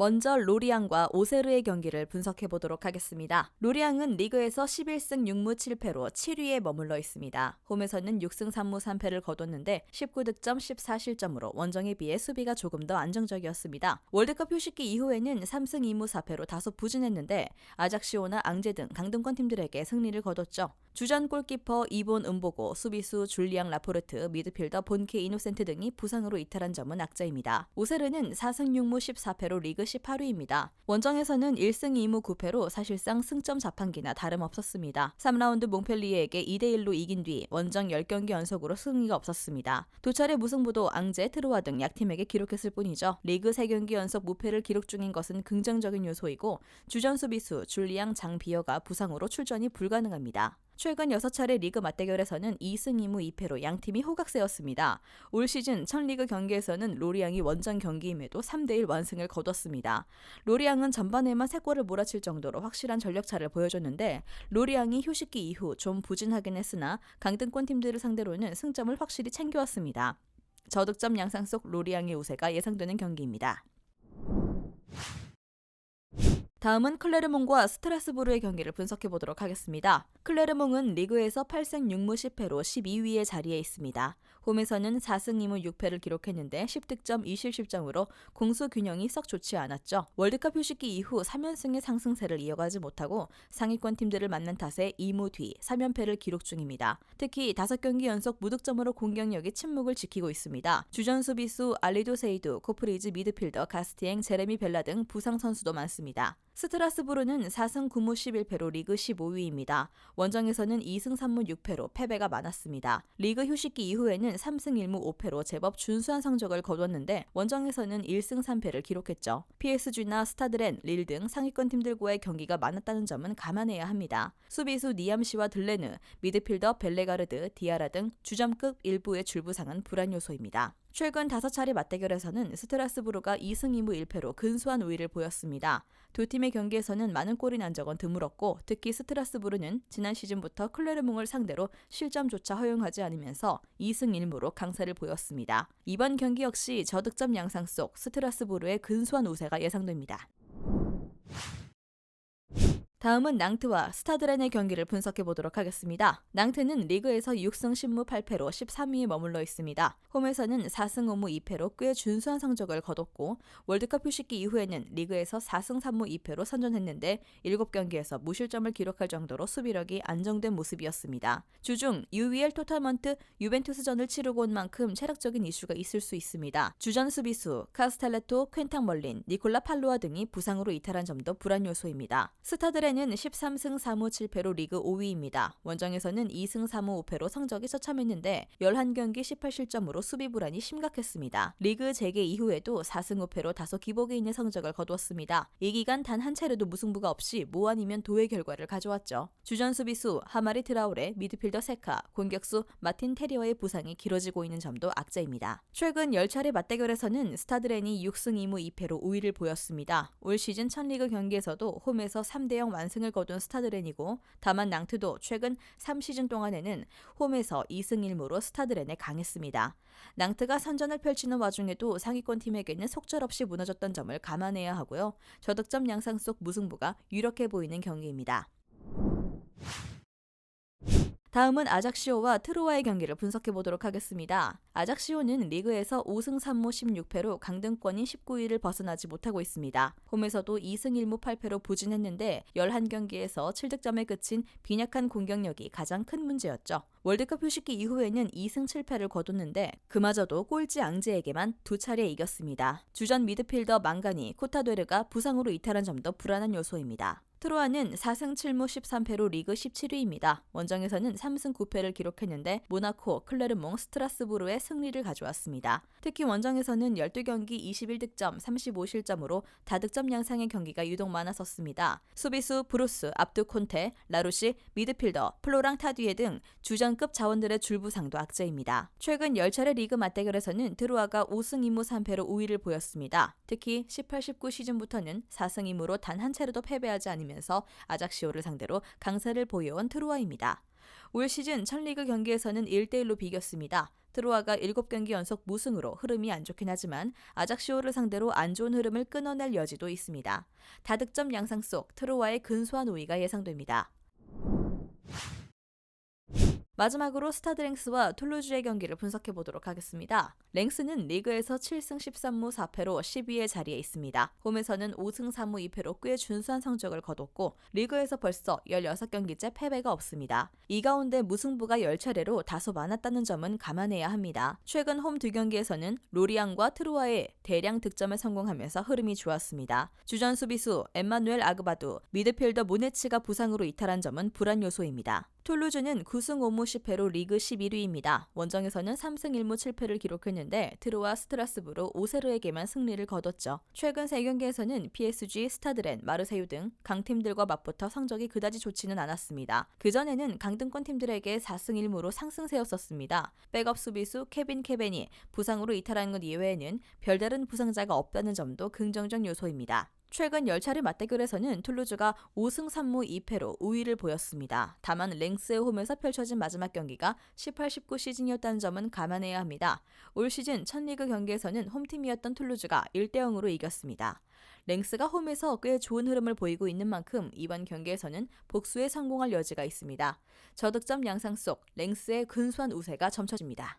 먼저 로리앙과 오세르의 경기를 분석해 보도록 하겠습니다. 로리앙은 리그에서 11승 6무 7패로 7위에 머물러 있습니다. 홈에서는 6승 3무 3패를 거뒀는데 19득점 14실점으로 원정에 비해 수비가 조금 더 안정적이었습니다. 월드컵 휴식기 이후에는 3승 2무 4패로 다소 부진했는데 아작시오나 앙제 등 강등권 팀들에게 승리를 거뒀죠. 주전 골키퍼 이본 은보고, 수비수 줄리앙 라포르트, 미드필더 본케 이노센트 등이 부상으로 이탈한 점은 악자입니다. 오세르는 4승 6무 14패로 리그 18위입니다. 원정에서는 1승 2무 9패로 사실상 승점 자판기나 다름없었습니다. 3라운드 몽펠리에에게 2대1로 이긴 뒤 원정 10경기 연속으로 승리가 없었습니다. 두 차례 무승부도 앙제, 트로와 등 약팀에게 기록했을 뿐이죠. 리그 3경기 연속 무패를 기록 중인 것은 긍정적인 요소이고 주전 수비수 줄리앙 장비어가 부상으로 출전이 불가능합니다. 최근 6차례 리그 맞대결에서는 2승 2무 2패로 양팀이 호각세였습니다. 올 시즌 첫 리그 경기에서는 로리앙이 원정 경기임에도 3대1 완승을 거뒀습니다. 로리앙은 전반에만 3골을 몰아칠 정도로 확실한 전력차를 보여줬는데 로리앙이 휴식기 이후 좀 부진하긴 했으나 강등권 팀들을 상대로는 승점을 확실히 챙겨왔습니다. 저득점 양상 속 로리앙의 우세가 예상되는 경기입니다. 다음은 클레르몽과 스트라스부르의 경기를 분석해 보도록 하겠습니다. 클레르몽은 리그에서 8승 6무 10패로 12위의 자리에 있습니다. 홈에서는 4승 2무 6패를 기록했는데 10득점 2실실점으로 공수 균형이 썩 좋지 않았죠. 월드컵 휴식기 이후 3연승의 상승세를 이어가지 못하고 상위권 팀들을 만난 탓에 2무 뒤 3연패를 기록 중입니다. 특히 5경기 연속 무득점으로 공격력이 침묵을 지키고 있습니다. 주전 수비수 알리도 세이두, 코프리즈 미드필더 가스티엥, 제레미 벨라 등 부상 선수도 많습니다. 스트라스부르는 4승 9무 11패로 리그 15위입니다. 원정에서는 2승 3무 6패로 패배가 많았습니다. 리그 휴식기 이후에는 3승 1무 5패로 제법 준수한 성적을 거뒀는데 원정에서는 1승 3패를 기록했죠. PSG나 스타드렌, 릴 등 상위권 팀들과의 경기가 많았다는 점은 감안해야 합니다. 수비수 니암시와 들레느, 미드필더 벨레가르드, 디아라 등 주점급 일부의 줄부상은 불안 요소입니다. 최근 5차례 맞대결에서는 스트라스부르가 2승 2무 1패로 근소한 우위를 보였습니다. 두 팀의 경기에서는 많은 골이 난 적은 드물었고 특히 스트라스부르는 지난 시즌부터 클레르몽을 상대로 실점조차 허용하지 않으면서 2승 1무로 강세를 보였습니다. 이번 경기 역시 저득점 양상 속 스트라스부르의 근소한 우세가 예상됩니다. 다음은 낭트와 스타드렌의 경기를 분석해 보도록 하겠습니다. 낭트는 리그에서 6승 10무 8패로 13위에 머물러 있습니다. 홈에서는 4승 5무 2패로 꽤 준수한 성적을 거뒀고 월드컵 휴식기 이후에는 리그에서 4승 3무 2패로 선전했는데 7경기에서 무실점을 기록할 정도로 수비력이 안정된 모습이었습니다. 주중 UEL 토탈먼트 유벤투스전을 치르고 온 만큼 체력적인 이슈가 있을 수 있습니다. 주전 수비수 카스텔레토, 퀸탕 멀린, 니콜라 팔로아 등이 부상으로 이탈한 점도 불안 요소입니다. 스타드렌 올해는 13승 4무 7패로 리그 5위입니다. 원정에서는 2승 3무 5패로 성적이 처참했는데 11경기 18실점으로 수비 불안이 심각했습니다. 리그 재개 이후에도 4승 5패로 다소 기복에 있는 성적을 거두었습니다. 이 기간 단 한 차례도 무승부가 없이 모 아니면 도의 결과를 가져왔죠. 주전 수비수 하마리 트라우레, 미드필더 세카, 공격수 마틴 테리어의 부상이 길어지고 있는 점도 악자입니다. 최근 10차례 맞대결에서는 스타드렌이 6승 2무 2패로 우위를 보였습니다. 올 시즌 첫 리그 경기에서도 홈에서 3대0 완승을 거둔 스타드렌이고 다만 낭트도 최근 3시즌 동안에는 홈에서 2승 1무로 스타드렌에 강했습니다. 낭트가 선전을 펼치는 와중에도 상위권 팀에게는 속절없이 무너졌던 점을 감안해야 하고요. 저득점 양상 속 무승부가 유력해 보이는 경기입니다. 다음은 아작시오와 트로와의 경기를 분석해 보도록 하겠습니다. 아작시오는 리그에서 5승 3무 16패로 강등권인 19위를 벗어나지 못하고 있습니다. 홈에서도 2승 1무 8패로 부진했는데 11경기에서 7득점에 그친 빈약한 공격력이 가장 큰 문제였죠. 월드컵 휴식기 이후에는 2승 7패를 거뒀는데 그마저도 꼴찌 앙제에게만 두 차례 이겼습니다. 주전 미드필더 망가니 코타도르가 부상으로 이탈한 점도 불안한 요소입니다. 트로아는 4승 7무 13패로 리그 17위입니다. 원정에서는 3승 9패를 기록했는데 모나코, 클레르몽, 스트라스부르의 승리를 가져왔습니다. 특히 원정에서는 12경기 21득점 35실점으로 다득점 양상의 경기가 유독 많았었습니다. 수비수 브루스, 압두 콘테, 라루시, 미드필더, 플로랑 타뒤에 등 주전급 자원들의 줄부상도 악재입니다. 최근 10차례 리그 맞대결에서는 트로아가 5승 2무 3패로 우위를 보였습니다. 특히 18-19 시즌부터는 4승 2무로 단 한 차례도 패배하지 않으며 아작시오를 상대로 강세를 보여온 트루아입니다. 올 시즌 첫 리그 경기에서는 1대1로 비겼습니다. 트로아가 7경기 연속 무승으로 흐름이 안 좋긴 하지만 아작시오를 상대로 안 좋은 흐름을 끊어낼 여지도 있습니다. 다득점 양상 속 트로아의 근소한 우위가 예상됩니다. 마지막으로 스타드 랭스와 툴루즈의 경기를 분석해 보도록 하겠습니다. 랭스는 리그에서 7승 13무 4패로 10위의 자리에 있습니다. 홈에서는 5승 3무 2패로 꽤 준수한 성적을 거뒀고 리그에서 벌써 16경기째 패배가 없습니다. 이 가운데 무승부가 10차례로 다소 많았다는 점은 감안해야 합니다. 최근 홈 두 경기에서는 로리앙과 트루아의 대량 득점에 성공하면서 흐름이 좋았습니다. 주전 수비수 엠마누엘 아그바두, 미드필더 모네치가 부상으로 이탈한 점은 불안 요소입니다. 툴루즈는 9승 5무 10패로 리그 11위입니다. 원정에서는 3승 1무 7패를 기록했는데 트루와 스트라스부르 오세르에게만 승리를 거뒀죠. 최근 3경기에서는 PSG, 스타드렌, 마르세유 등 강팀들과 맞붙어 성적이 그다지 좋지는 않았습니다. 그전에는 강등권 팀들에게 4승 1무로 상승세였었습니다. 백업 수비수 케빈 케벤이 부상으로 이탈하는 것 이외에는 별다른 부상자가 없다는 점도 긍정적 요소입니다. 최근 10차례 맞대결에서는 툴루즈가 5승 3무 2패로 우위를 보였습니다. 다만 랭스의 홈에서 펼쳐진 마지막 경기가 18-19 시즌이었다는 점은 감안해야 합니다. 올 시즌 첫 리그 경기에서는 홈팀이었던 툴루즈가 1대 0으로 이겼습니다. 랭스가 홈에서 꽤 좋은 흐름을 보이고 있는 만큼 이번 경기에서는 복수에 성공할 여지가 있습니다. 저득점 양상 속 랭스의 근소한 우세가 점쳐집니다.